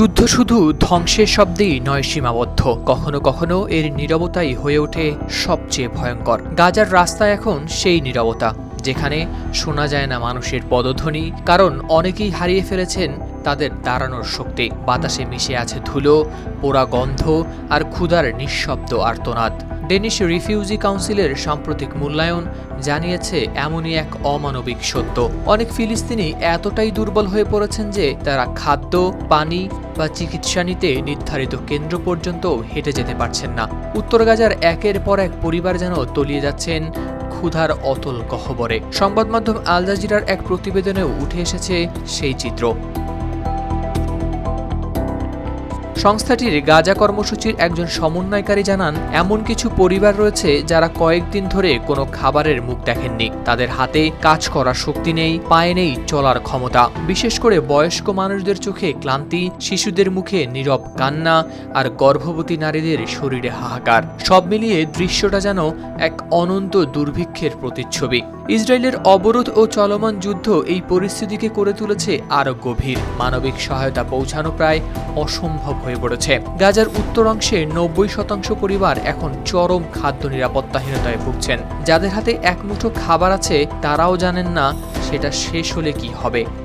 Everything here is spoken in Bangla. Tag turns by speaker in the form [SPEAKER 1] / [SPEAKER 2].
[SPEAKER 1] যুদ্ধ শুধু ধ্বংসের শব্দেই নয়, সীমাবদ্ধ। কখনো কখনো এর নিরবতাই হয়ে ওঠে সবচেয়ে ভয়ঙ্কর। গাজার রাস্তা এখন সেই নিরবতা, যেখানে শোনা যায় না মানুষের পদধ্বনি, কারণ অনেকেই হারিয়ে ফেলেছেন তাদের দাঁড়ানোর শক্তি। বাতাসে মিশে আছে ধুলো, পোড়া গন্ধ আর ক্ষুধার নিঃশব্দ আর্তনাদ। ডেনিশ রিফিউজি কাউন্সিলের সাম্প্রতিক মূল্যায়ন জানিয়েছে এমনই এক অমানবিক সত্য। অনেক ফিলিস্তিনি এতটাই দুর্বল হয়ে পড়েছেন যে তারা খাদ্য, পানি বা চিকিৎসা নিতে নির্ধারিত কেন্দ্র পর্যন্ত হেঁটে যেতে পারছেন না। উত্তর গাজার একের পর এক পরিবার যেন তলিয়ে যাচ্ছেন ক্ষুধার অতল গহ্বরে। সংবাদ মাধ্যম আল জাজিরার এক প্রতিবেদনেও উঠে এসেছে সেই চিত্র। সংস্থাটির গাজা কর্মসূচির একজন সমন্বয়কারী জানান, এমন কিছু পরিবার রয়েছে যারা কয়েকদিন ধরে কোনো খাবারের মুখ দেখেননি। তাদের হাতে কাজ করার শক্তি নেই, পায়ে নেই চলার ক্ষমতা। বিশেষ করে বয়স্ক মানুষদের চোখে ক্লান্তি, শিশুদের মুখে নীরব কান্না আর গর্ভবতী নারীদের শরীরে হাহাকার। সব মিলিয়ে দৃশ্যটা যেন এক অনন্ত দুর্ভিক্ষের প্রতিচ্ছবি। ইসরায়েলের অবরোধ ও চলমান যুদ্ধ এই পরিস্থিতিকে করে তুলেছে আরও গভীর। মানবিক সহায়তা পৌঁছানো প্রায় অসম্ভব হয়ে পড়েছে। গাজার উত্তর অংশে নব্বই শতাংশ পরিবার এখন চরম খাদ্য নিরাপত্তাহীনতায় ভুগছেন। যাদের হাতে এক মুঠো খাবার আছে, তারাও জানেন না সেটা শেষ হলে কি হবে।